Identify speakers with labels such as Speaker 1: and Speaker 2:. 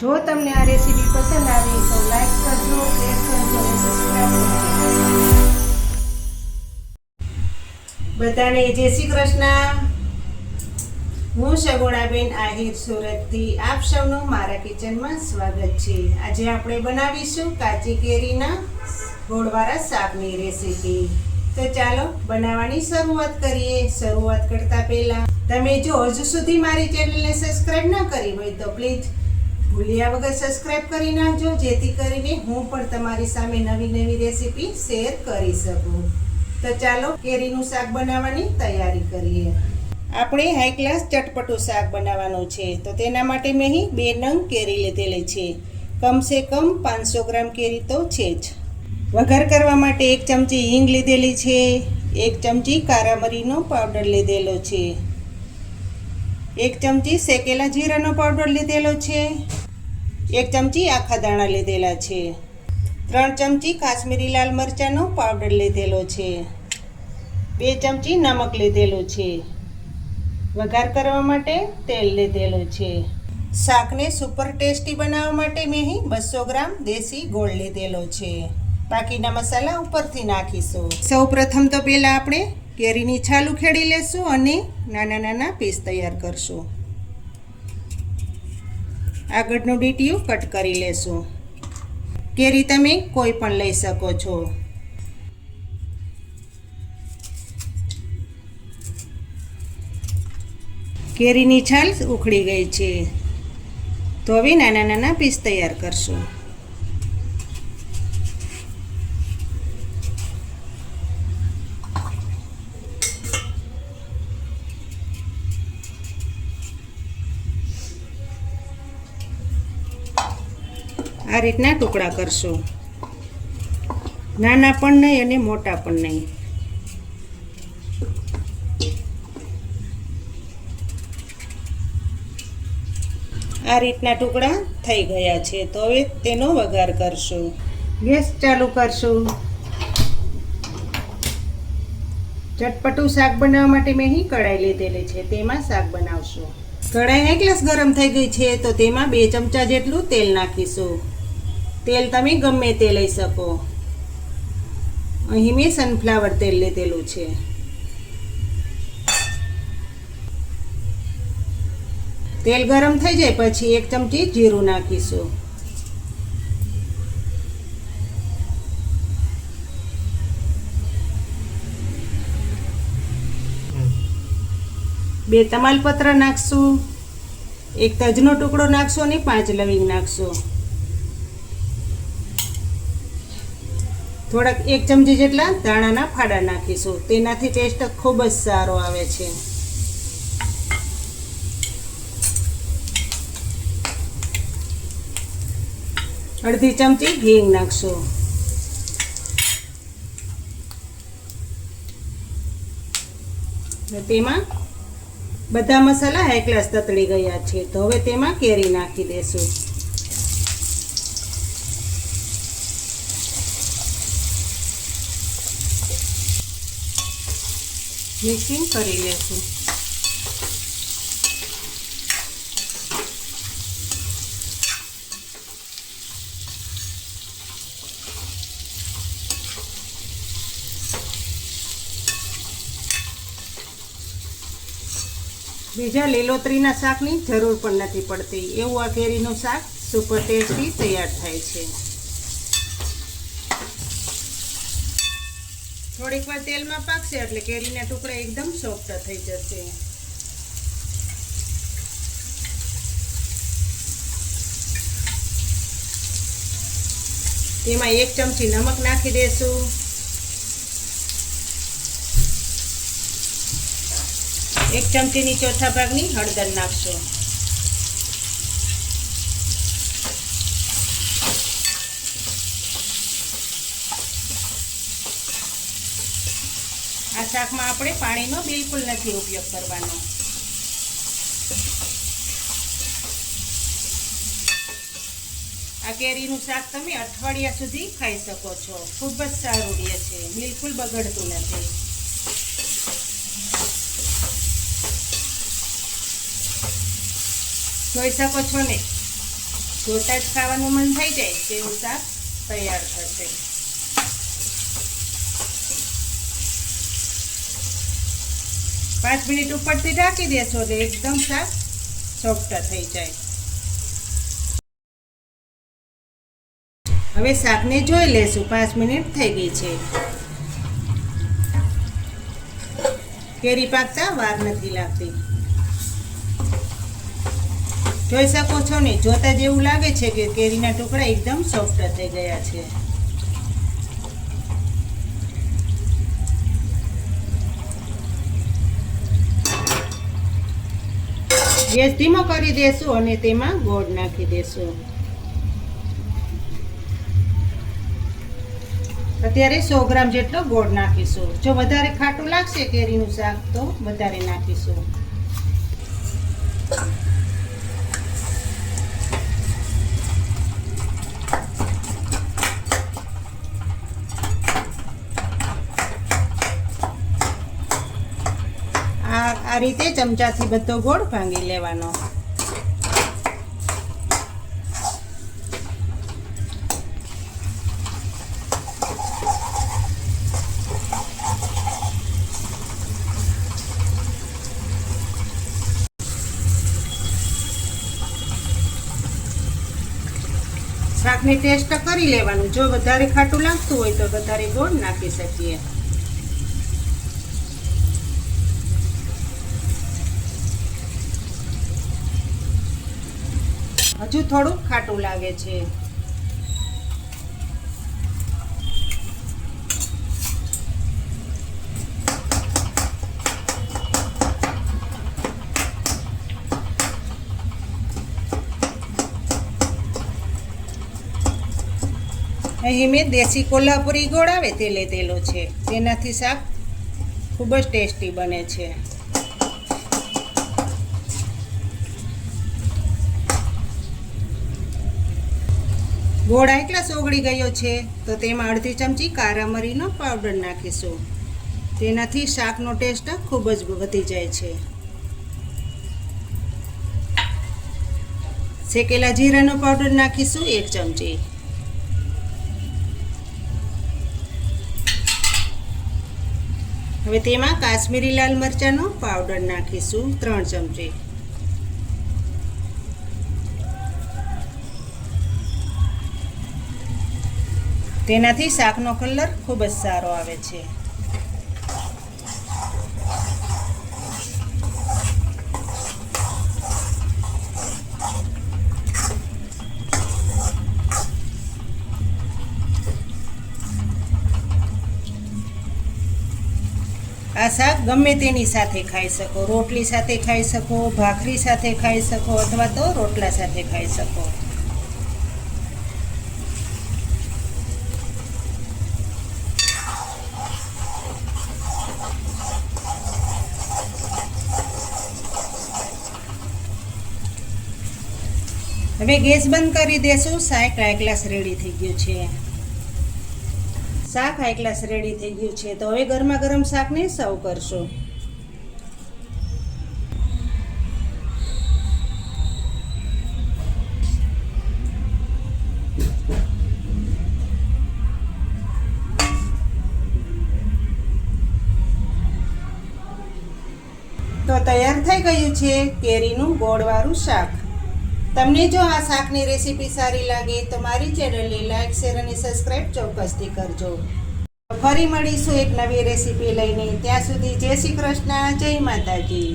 Speaker 1: જો તમને આ રેસીપી પસંદ આવી તો લાઈક કરજો, શેર કરજો અને સબસ્ક્રાઈબ કરજો. બધાને જય શ્રી કૃષ્ણ. હું સગોડાબેન આહિર સુરતથી આપ સૌનું મારા કિચનમાં સ્વાગત છે. આજે આપણે બનાવીશું કાચી કેરીના ગોળવાળા શાકની રેસીપી. તો ચાલો બનાવવાની શરૂઆત કરીએ. શરૂઆત કરતા પહેલા તમે જો હજુ સુધી મારી ચેનલને સબસ્ક્રાઈબ ન કરી હોય તો પ્લીઝ ભૂલ્યા વગર સબસ્ક્રાઇબ કરી નાખજો, જેથી કરીને હું પણ તમારી સામે નવી નવી રેસીપી શેર કરી શકું. તો ચાલો, કેરીનું શાક બનાવવાની તૈયારી કરીએ. આપણે હાઈ ક્લાસ ચટપટું શાક બનાવવાનું છે. તો તેના માટે મેં અહીં બે નંગ કેરી લીધેલી છે. કમસે કમ પાંચસો ગ્રામ કેરી તો છે જ. વઘાર કરવા માટે એક ચમચી હિંગ લીધેલી છે. એક ચમચી કારા મરીનો પાવડર લીધેલો છે. એક ચમચી શેકેલા જીરાનો પાવડર લીધેલો છે. એક ચમચી આખા દાણા લીધેલા છે. ત્રણ ચમચી કાશ્મીરી લાલ મરચાંનો પાવડર લીધેલો છે. બે ચમચી નમક લીધેલું છે. વઘાર કરવા માટે તેલ લીધેલું છે. શાકને સુપર ટેસ્ટી બનાવવા માટે મેં અહીં બસો ગ્રામ દેશી ગોળ લીધેલો છે. બાકીના મસાલા ઉપરથી નાખીશું. સૌ પ્રથમ તો પહેલાં આપણે કેરીની છાલ ઉખેડી લેશું અને નાના નાના પીસ તૈયાર કરશું. આગળનું ડીટીયું કટ કરી લેશું. કેરી તમે કોઈ પણ લઈ શકો છો. કેરીની છાલ ઉખડી ગઈ છે. તો હવે નાના નાના પીસ તૈયાર કરશું. આ રીતના ટુકડા કરશો. નાના પણ નહીં અને મોટા પણ નહીં. આ રીતના ટુકડા થઈ ગયા છે. તો હવે તેનો વઘાર કરશું. ગેસ ચાલુ કરશું. ચટપટું શાક બનાવવા માટે મેં અહીં કઢાઈ લીધેલી છે. તેમાં શાક બનાવશું. કઢાઈ એક ગ્લાસ ગરમ થઈ ગઈ છે. તો તેમાં બે ચમચા જેટલું તેલ નાખીશું. તેલ તમે ગમે તે લઈ શકો. અહીં મેં સનફ્લાવર તેલ લીધેલું છે. તેલ ગરમ થઈ જાય પછી એક ચમચી જીરું નાખીશું. બે તમાલપત્ર નાખશું. એક તજનો ટુકડો નાખશો અને પાંચ લવિંગ નાખશો. થોડાક એક ચમચી જેટલા ધાણાના ફાડા નાખીશું. તેનાથી ટેસ્ટ ખૂબ જ સારો આવે છે. અડધી ચમચી હિંગ નાખશું. તેમાં બધા મસાલા ક્લાસ તતળી ગયા છે. તો હવે તેમાં કેરી નાખી દેશું. મિક્સિંગ કરી લેશું. બીજા લીલોતરીના શાકની જરૂર પણ નથી પડતી. એવું આ કેરીનું શાક સુપર ટેસ્ટી તૈયાર થાય છે. થોડીક વાર તેલમાં પાકશે એટલે કેરીના ટુકડા એકદમ સોફ્ટ થઈ જશે. તેમાં એક ચમચી નમક નાખી દેશું. એક ચમચીની ચોથા ભાગની હળદર નાખશો. આ શાકમાં આપણે પાણીનો બિલકુલ નથી ઉપયોગ કરવાનો. આ કેરીનું શાક તમે અઠવાડિયા સુધી ખાઈ શકો છો. ખૂબ જ સારું રહે છે. બિલકુલ બગડતું નથી. જોઈ શકો છો ને? જોતા જ ખાવાનું મન થઈ જાય તેવું શાક તૈયાર થશે. પાંચ મિનિટ ઉપરથી ઢાંકી દેશો એટલે એકદમ શાક સોફ્ટ થઈ જાય. હવે શાકને જોઈ લેશું, પાંચ મિનિટ થઈ ગઈ છે. કેરી પાકતા વાર નથી લાગતી. જોઈ શકો છો ને, જોતા જેવું લાગે છે કે કેરીના ટુકડા એકદમ સોફ્ટ થઈ ગયા છે. ગેસ ધીમો કરી દેશું અને તેમાં ગોળ નાખી દેશું. અત્યારે સો ગ્રામ જેટલો ગોળ નાખીશું. જો વધારે ખાટું લાગશે કેરીનું શાક તો વધારે નાખીશું. આ રીતે ચમચાથી બધો ગોળ ભાંગી લેવાનો. શાકની ટેસ્ટ કરી લેવાનું. જો વધારે ખાટું લાગતું હોય તો વધારે ગોળ નાખી શકીએ. હજુ થોડું ખાટું લાગે છે. અહીં મેં દેશી કોલ્હાપુરી ગોળ આવે તે લીધેલો છે. તેનાથી શાક ખૂબ જ ટેસ્ટી બને છે. ગોળ આટલા સોગળી ગયો છે, તો તેમાં અડધી ચમચી કારા મરીનો પાવડર નાખીશું. તેનાથી શાકનો ટેસ્ટ ખૂબ જ વધી જાય છે. શેકેલા જીરાનો પાવડર નાખીશું એક ચમચી. હવે તેમાં કાશ્મીરી લાલ મરચાંનો પાવડર નાખીશું ત્રણ ચમચી. તેનાથી શાકનો કલર ખૂબ જ સારો આવે છે. આ શાક ગમે તેની સાથે ખાઈ શકો, રોટલી સાથે ખાઈ શકો, ભાખરી સાથે ખાઈ શકો અથવા તો રોટલા સાથે ખાઈ શકો. હવે ગેસ બંધ કરી દેશું. શાક આ ગ્લાસ રેડી થઈ ગયું છે. શાક આ ગ્લાસ રેડી થઈ ગયું છે. તો હવે ગરમા ગરમ શાકને સર્વ કરશો. તો તૈયાર થઈ ગયું છે કેરીનું ગોળવાળું શાક. તમને જો આ શાકની રેસીપી સારી લાગે તો મારી ચેનલને લાઈક, શેર અને સબસ્ક્રાઈબ ચોક્કસથી કરજો. ફરી મળીશું એક નવી રેસીપી લઈને. ત્યાં સુધી જય શ્રી કૃષ્ણ, જય માતાજી.